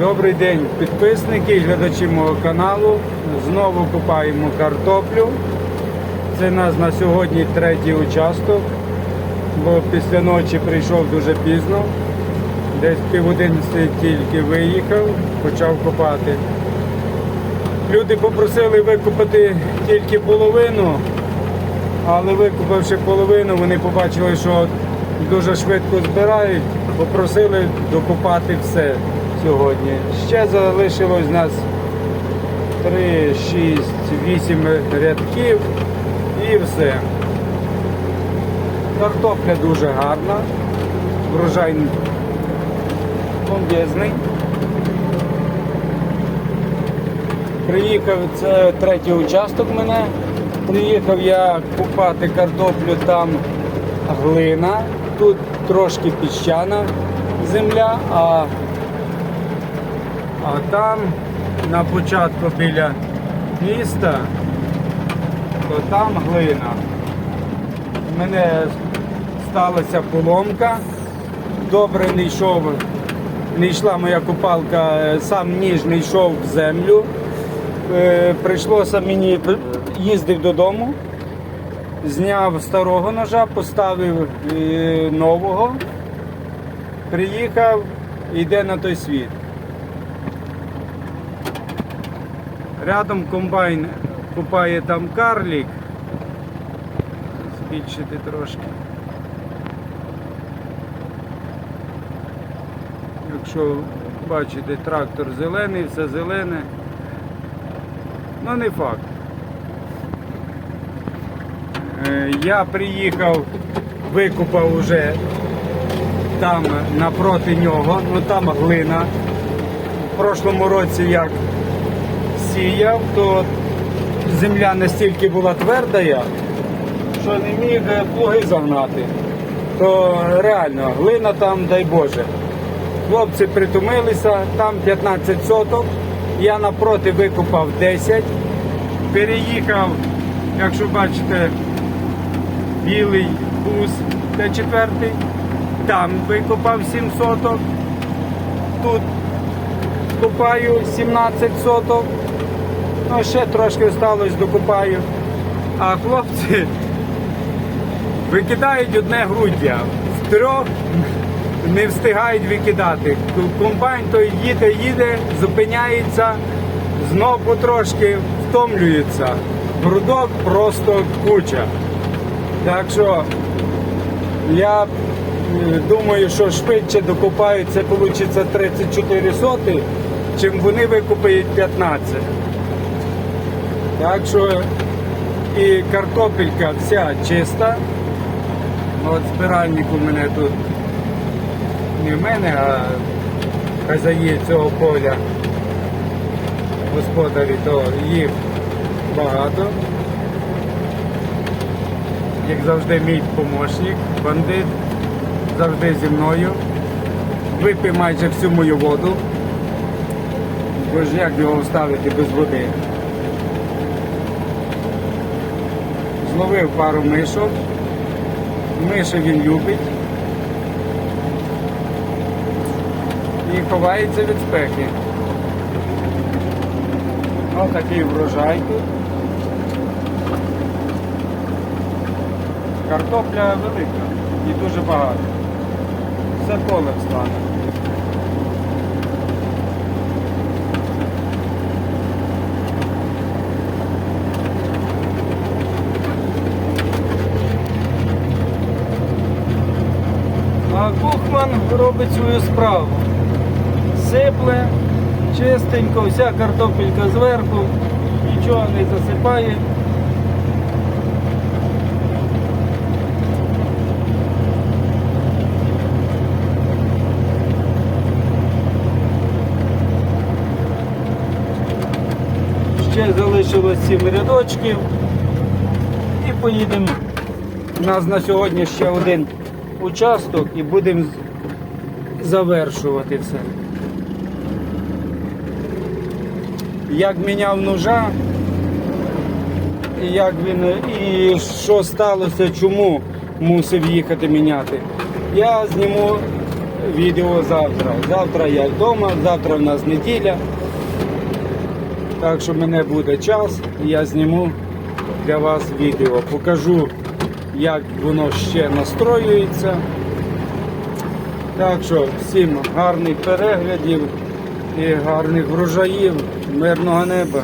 Добрий день, підписники і глядачі мого каналу. Знову купаємо картоплю. Це у нас на сьогодні третій участок, бо після ночі прийшов дуже пізно. Десь пів одинадцяти тільки виїхав, почав копати. Люди попросили викопати тільки половину, але викопавши половину, вони побачили, що дуже швидко збирають, попросили докопати все сьогодні. Ще залишилось у нас 3, 6, 8 рядків і все. Картопля дуже гарна, врожай бомбезний. Приїхав, це третій участок мене. Приїхав я купати картоплю, там глина, тут трошки піщана земля, а, а там на початку біля міста, то там глина. У мене сталася поломка, добре не йшов, не йшла моя купалка, е, сам ніж не йшов в землю. Е, Прийшлося мені їздив додому, зняв старого ножа, поставив е, нового, приїхав, йде на той світ. Рядом комбайн купає там карлік. Збільшити трошки. Якщо бачите, трактор зелений, все зелене. Ну не факт. Е, Я приїхав, викупав уже там напроти нього, ну там глина. В прошлому році як сіяв, то земля настільки була тверда, що не міг е, плуги загнати. То реально, глина там, дай Боже. Хлопці притомилися, там 15 соток. Я напроти викопав 10. Переїхав, якщо бачите, білий бус Т4. Там викопав 7 соток. Тут копаю 17 соток. Ну, ще трошки осталось, докопаю. А хлопці викидають одне груддя. В трьох не встигають викидати. Комбайн той їде, їде, зупиняється, знову трошки втомлюється. Грудок просто куча. Так що я е, думаю, що швидше докопають, це вийде 34 соти, чим вони викопають 15. Так що і картопелька вся чиста. От збиральник у мене тут не в мене, а хазяї цього поля, господарі, то їх багато. Як завжди мій помощник, бандит, завжди зі мною. Випив майже всю мою воду. Бо ж як його вставити без води? Зловив пару мишок. Миші він любить. і ховається від спеки. Ось такий врожай тут. Картопля велика і дуже багато. Все поле встане. А Кухман робить свою справу сипле, чистенько, вся картопелька зверху, нічого не засипає. Ще залишилось 7 рядочків і поїдемо. У нас на сьогодні ще один участок і будемо завершувати все. як міняв ножа, і як він і що сталося, чому мусив їхати міняти. Я зніму відео завтра. Завтра я вдома, завтра в нас неділя. Так що в мене буде час, і я зніму для вас відео. Покажу, як воно ще настроюється. Так що всім гарних переглядів і гарних врожаїв, мирного неба.